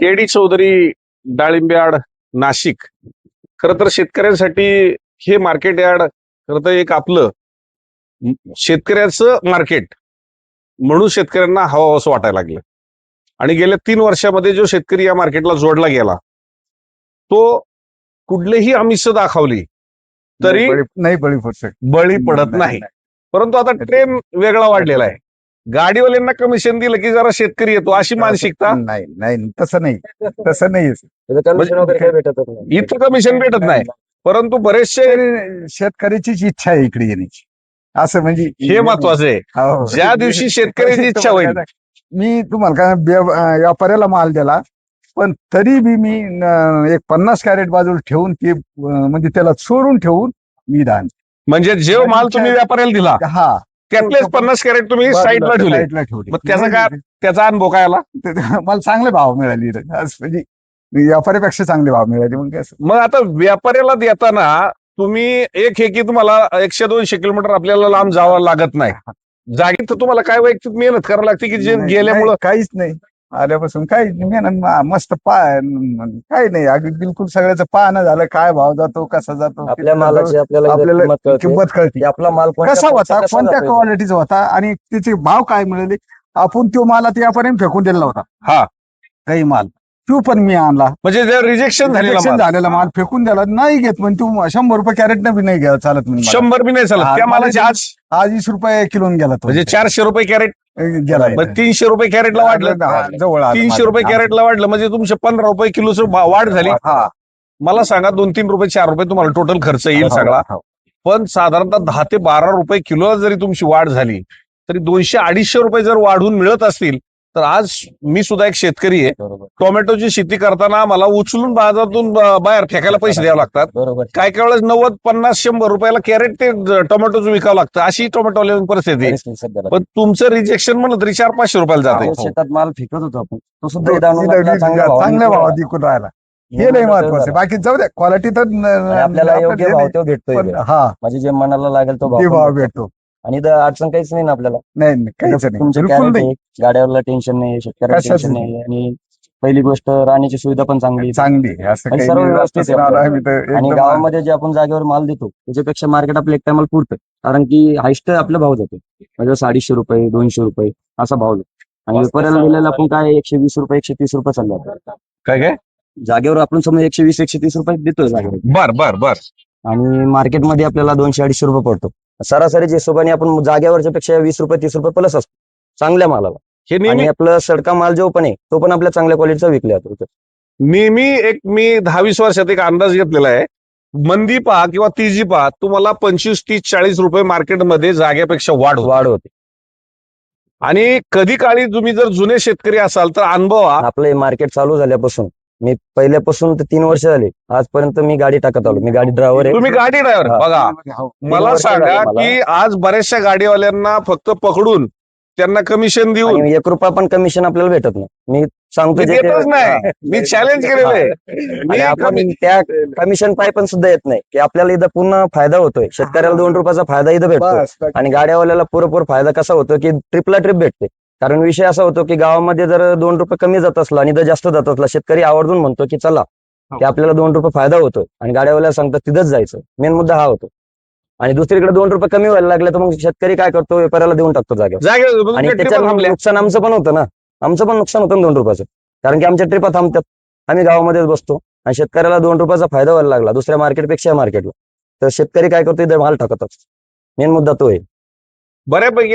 KD Chaudhari डाळिंब yard Nashik. खर तर शेतकऱ्यांसाठी हे मार्केट यार्ड खरं तर एक आपलं शेतकऱ्याचं मार्केट म्हणून शेतकऱ्यांना हवं असं वाटायला लागलं. आणि गेल्या तीन वर्षामध्ये जो शेतकरी या मार्केटला जोडला गेला तो कुठलेही आमिष दाखवली तरी नाही बळी- नाही बळी पडत नाही परंतु आता ट्रेन वेगळा वाढलेला आहे. गाडीवाल्यांना कमिशन दिलं की जरा शेतकरी येतो अशी मानसिकता? नाही नाही तसं नाही. तसं नाही. नाही. इथं कमिशन भेटत नाही. परंतु बरेचसे शेतकऱ्याचीच इच्छा आहे इकडे येण्याची. असं म्हणजे हे महत्वाचं आहे. हो. ज्या दिवशी शेतकऱ्याची इच्छा होईल मी तुम्हाला काय व्यापाऱ्याला माल दिला. पण तरी बी मी एक पन्नास कॅरेट बाजूला ठेवून ते म्हणजे त्याला चोरून ठेवून मी दान म्हणजे जे माल तुम्ही व्यापाऱ्याला दिला हा. त्यातलेच पन्नास कॅरेट तुम्ही साईडला ठेवले. साईडला ठेवले. त्याचा काय- त्याचा अनुभव काय आला? मला चांगले भाव मिळाले म्हणजे व्यापाऱ्यापेक्षा चांगले भाव मिळाले. मग. मग आता व्यापाऱ्याला देताना तुम्ही एक हे की तुम्हाला एकशे दोनशे किलोमीटर आपल्याला लांब जावं लागत नाही. जागेत तर तुम्हाला काय वैयक्तिक मेहनत करावी लागते की जे गेल्यामुळं? काहीच नाही. आल्यापासून नाही मेहनत मस्त पा काही नाही अगदी बिलकुल सगळ्याचं पाहणं झालं काय भाव जातो कसा जातो आपल्या मालाची आपल्याला किंमत कळते किंमत कळते की आपला माल कोणत्या कसा होता कोणत्या. क्वालिटीचा होता आणि त्याचे भाव काय मिळाले आपण तो माल आता यापर्यंत फेकून दिलेला होता हा. काही माल तो पण मी आणला. म्हणजे जे रिजेक्शन झालेला माल, झालेला माल फेकून दिला नाही घेत पण तू शंभर रुपये कॅरेट बी नाही घ्या चालत म्हणे मला. शंभर बी नाही चालत. त्या मला मालाचे आज आज वीस रुपये किलोन गेला तो. म्हणजे चारशे रुपये कॅरेट. गेला मग तीनशे रुपये कॅरेटला वाढलं. जवळ आलं तीनशे. रुपये कॅरेटला वाढलं. म्हणजे तुमचे पंधरा रुपये किलोचं भा- वाढ झाली. हा. मला सांगा दोन तीन रुपये चार रुपये तुम्हाला टोटल खर्च येईल सगळा. हो, हो. पण साधारणतः दहा ते बारा रुपये किलो जरी तुमची वाढ झाली तरी दोनशे अडीचशे रुपये जर वाढून मिळत असतील तर आज मी सुद्धा एक शेतकरी आहे. टोमॅटोची शेती करताना मला उचलून बाजारातून बाहेर फेकायला पैसे द्यावे लागतात. बरोबर. काय काय वेळेस नव्वद पन्नास शंभर रुपयाला कॅरेट ते टोमॅटोचं विकावं लागतं. अशी टोमॅटो परिस्थिती. पण तुमचं रिजेक्शन म्हणलं तरी चार पाचशे रुपयाला जाते. शेतात माल फेकत होतो आपण. तो सुद्धा वीस- चांगल्या. भावात विकून राहिला. हे हे नाही महत्वाचं. बाकी जाऊ द्या क्वालिटी तर आपल्याला आपलं योग्य हे भाव तो इथे. हा. म्हणजे जे मनाला लागेल तो भाव भेटतो. आणि इथं अडचण काहीच नाही ना आपल्याला. नाही नाही काहीच नाही. तुमचे बिलकुल कॅरेट नाही. आहे गाड्यावरला टेन्शन नाही शेतकऱ्याला कशाचं टेन्शन नाही? आणि पहिली गोष्ट राहण्याची सुविधा पण चांगली आहे. चांगली आहे. असं आणि काही सर्व. व्यवस्थित आहे तर. आणि एकदम गावामध्ये जे आपण जागेवर माल देतो त्याच्यापेक्षा मार्केट आपलं एक टायमाला पुरतं. कारण की हायस्ट आपला भाव जातो. म्हणजे जसं अडीचशे रुपये दोनशे रुपये असा भाव जातो आणि व्यापाऱ्याला दिलेला आपण काय एकशे वीस रुपये एकशे तीस रुपये चाललो. काय काय? जागेवर आपण समजा एकशे वीस एकशे तीस रुपये देतोय जागेवर. बर बर बर. आणि मार्केटमध्ये आपल्याला दोनशे अडीचशे रुपये पडतो. सरासरीच्या हिशोबाने आपण जागेवरच्या पेक्षा वीस रुपये तीस रुपये प्लस असतो. चांगल्या मालाला. हे नेहमी आणि आपलं सडका माल जो पण आहे तो पण आपल्या चांगल्या क्वालिटीचा विकला जातो. नेहमी एक मी दहावीस वर्षात एक अंदाज घेतलेला आहे. मंदी पहा किंवा तिजी पहा तुम्हाला पंचवीस तीस चाळीस रुपये मार्केटमध्ये जागेपेक्षा वाढ होते. वाढ होते. आणि कधी काळी तुम्ही जर जुने शेतकरी असाल तर अनुभवा. आपलं मार्केट चालू झाल्यापासून मी पहिल्यापासून तर तीन वर्ष झाली. आजपर्यंत मी गाडी टाकत आलो. मी गाडी ड्रायव्हर आहे. तुम्ही गाडी ड्रायव्हर हा. बघा. हो. मला वर्ष सांगा मला. की आज बऱ्याचशा गाडीवाल्यांना फक्त पकडून त्यांना कमिशन देऊन आणि एक रुपया पण कमिशन आपल्याला भेटत नाही. मी सांगतो मी जे देतच ते- नाही. मी चॅलेंज केलेलं आहे. आणि मी आपण कमी- त्या कमिशन पाय पण सुद्धा येत नाही. की आपल्याला इथं पूर्ण फायदा होतोय. शेतकऱ्याला दोन रुपयाचा फायदा इथं भेटतो बस, बस. आणि गाड्यावाल्याला पुरेपूर फायदा कसा होतो की ट्रिपला ट्रिप भेटते. कारण विषय असा होतो की गावामध्ये जर दोन रुपये कमी जात असला आणि जास्त जात असला शेतकरी आवर्जून म्हणतो की चला की आपल्याला दोन रुपये फायदा होतोय. आणि गाड्यावाल्याला सांगतात तिथंच जायचं. मेन मुद्दा हा होतो. आणि दुसरीकडे दोन रुपये कमी व्हायला लागले तर मग शेतकरी काय करतो? व्यापाऱ्याला देऊन टाकतो जागेवर. जागे आणि त्याच्यात. नुकसान आमचं पण होतं ना. आमचं पण नुकसान होतं दोन रुपयाचं. कारण की आमच्या ट्रिपा थांबतात. आम्ही गावामध्येच बसतो. आणि शेतकऱ्याला दोन रुपयाचा फायदा व्हायला लागला दुसऱ्या मार्केटपेक्षा मार्केटला तर शेतकरी काय करतो? इथे माल टाकत असतो मेन मुद्दा तो आहे. बऱ्यापैकी